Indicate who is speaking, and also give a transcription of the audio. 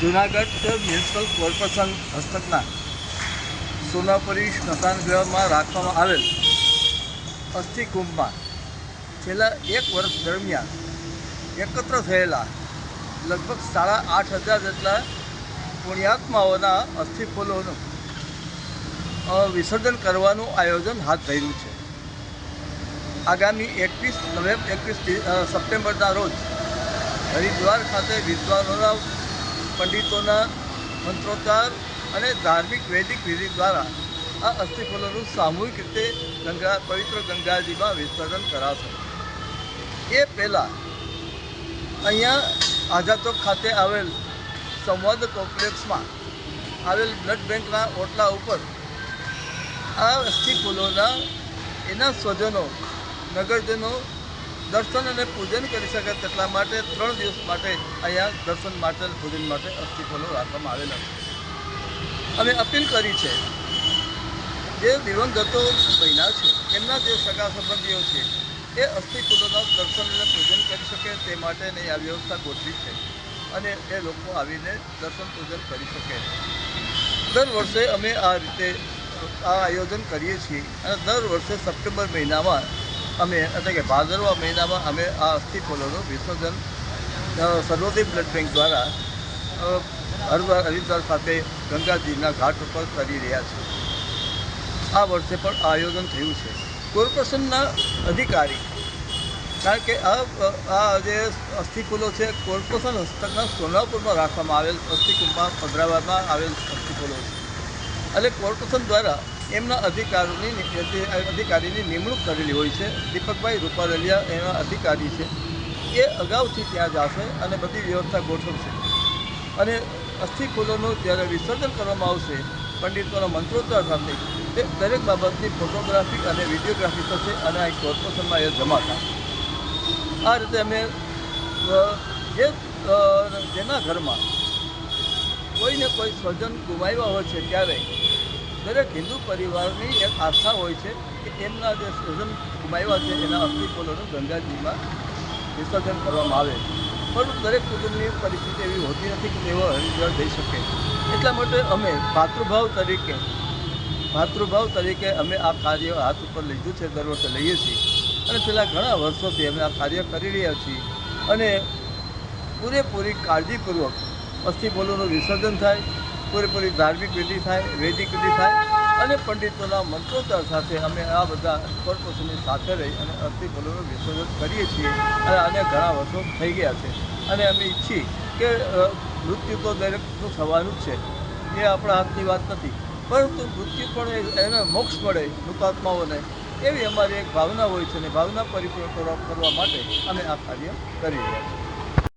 Speaker 1: Junagadh municipal corporation હસ્તકના સોનાપરી સ્મશાન ગૃહમાં રાખવામાં આવેલ અસ્થિકુંભમાં છેલ્લા એક વર્ષ દરમિયાન એકત્ર થયેલા લગભગ સાડા આઠ હજાર જેટલા પુણ્યાત્માઓના અસ્થિફૂલોનું વિસર્જન કરવાનું આયોજન હાથ ધર્યું છે. આગામી એકવીસ નવેમ્બર, એકવીસ સપ્ટેમ્બરના રોજ હરિદ્વાર ખાતે વિદ્વાનોના પંડિતોના મંત્રોચ્ચાર અને ધાર્મિક વૈદિક વિધિ દ્વારા આ અસ્થિફલોનું સામૂહિક રીતે ગંગા, પવિત્ર ગંગાજીમાં વિસર્જન કરાશે. એ પહેલાં અહીંયા આઝાદ ચોક ખાતે આવેલ સંવાદ કોમ્પ્લેક્સમાં આવેલ બ્લડ બેંકના ઓટલા ઉપર આ અસ્થિફૂલોના એના સ્વજનો, નગરજનો દર્શન અને પૂજન કરી શકે તેટલા માટે ત્રણ દિવસ માટે અહીંયા દર્શન માટે, પૂજન માટે અસ્થિફૂલો રાખવામાં આવેલા છે. અમે અપીલ કરી છે, જે દિવંગતો મહિના છે, એમના જે સગા સંબંધીઓ છે, એ અસ્થિકુલોના દર્શન અને પૂજન કરી શકે તે માટેની આ વ્યવસ્થા ગોઠવી છે અને એ લોકો આવીને દર્શન પૂજન કરી શકે. દર વર્ષે અમે આ રીતે આ આયોજન કરીએ છીએ અને દર વર્ષે સપ્ટેમ્બર મહિનામાં અમે એટલે કે ભાદરવા મહિનામાં અમે આ અસ્થિફૂલોનું વિસર્જન સર્વોદય બ્લડ બેંક દ્વારા હરદ્વાર હરિદ્વાર ખાતે ગંગાજીના ઘાટ ઉપર કરી રહ્યા છીએ. આ વર્ષે પણ આયોજન થયું છે. કોર્પોરેશનના અધિકારી, કારણ કે આ આ જે અસ્થિકુલો છે, કોર્પોરેશન હસ્તકના સોનાપુરમાં રાખવામાં આવેલ અસ્થિકુંભમાં પધરાવવામાં આવેલ અસ્થિકુલો છે. એટલે કોર્પોરેશન દ્વારા એમના અધિકારોની અધિકારીની નિમણૂક કરેલી હોય છે. દીપકભાઈ રૂપારેલિયા એના અધિકારી છે. એ અગાઉથી ત્યાં જશે અને બધી વ્યવસ્થા ગોઠવશે. અને અસ્થિકુલોનું જ્યારે વિસર્જન કરવામાં આવશે, પંડિતોના મંત્રોચ્ચાર સાથે, તે દરેક બાબતની ફોટોગ્રાફી અને વિડીયોગ્રાફી થશે અને આ કોર્પોરેશનમાં એ જમા થાય. આ રીતે અમે જે જેના ઘરમાં કોઈને કોઈ સ્વજન ગુમાવ્યા હોય છે, ત્યારે દરેક હિન્દુ પરિવારની એક આસ્થા હોય છે કે એમના જે સ્વજન ગુમાવ્યા છે, એના અસ્થિપોલોનું ગંગાજીમાં વિસર્જન કરવામાં આવે પરંતુ દરેક કુટુંબની પરિસ્થિતિ એવી હોતી નથી કે તેઓ હરિદ્વાર જઈ શકે. એટલા માટે અમે ભાતૃભાવ તરીકે ભાતૃભાવ તરીકે અમે આ કાર્ય હાથ ઉપર લીધું છે, દર વર્ષે લઈએ છીએ. અને છેલ્લા ઘણા વર્ષોથી અમે આ કાર્ય કરી રહ્યા છીએ. અને પૂરેપૂરી કાળજીપૂર્વક અસ્થિફૂલોનું વિસર્જન થાય પૂરેપૂરી ધાર્મિક વિધિ થાય, વૈદિક વિધિ થાય અને પંડિતોના મંત્રોચ્ચાર સાથે અમે આ બધા કોર્પોરેશનની સાથે રહી અને અસ્થિફૂલોનું વિસર્જન કરીએ છીએ અને આને ઘણા વર્ષો થઈ ગયા છે. અને અમે ઈચ્છી કે મૃત્યુ તો દરેકનું થવાનું જ છે, એ આપણા હાથની વાત નથી. પરંતુ મૃત્યુ પણ એને મોક્ષ મળે મૃતાત્માઓને એવી અમારી એક ભાવના હોય છે અને ભાવના પરિપૂર્ણ કરવા માટે અમે આ કાર્ય કરી રહ્યા છીએ.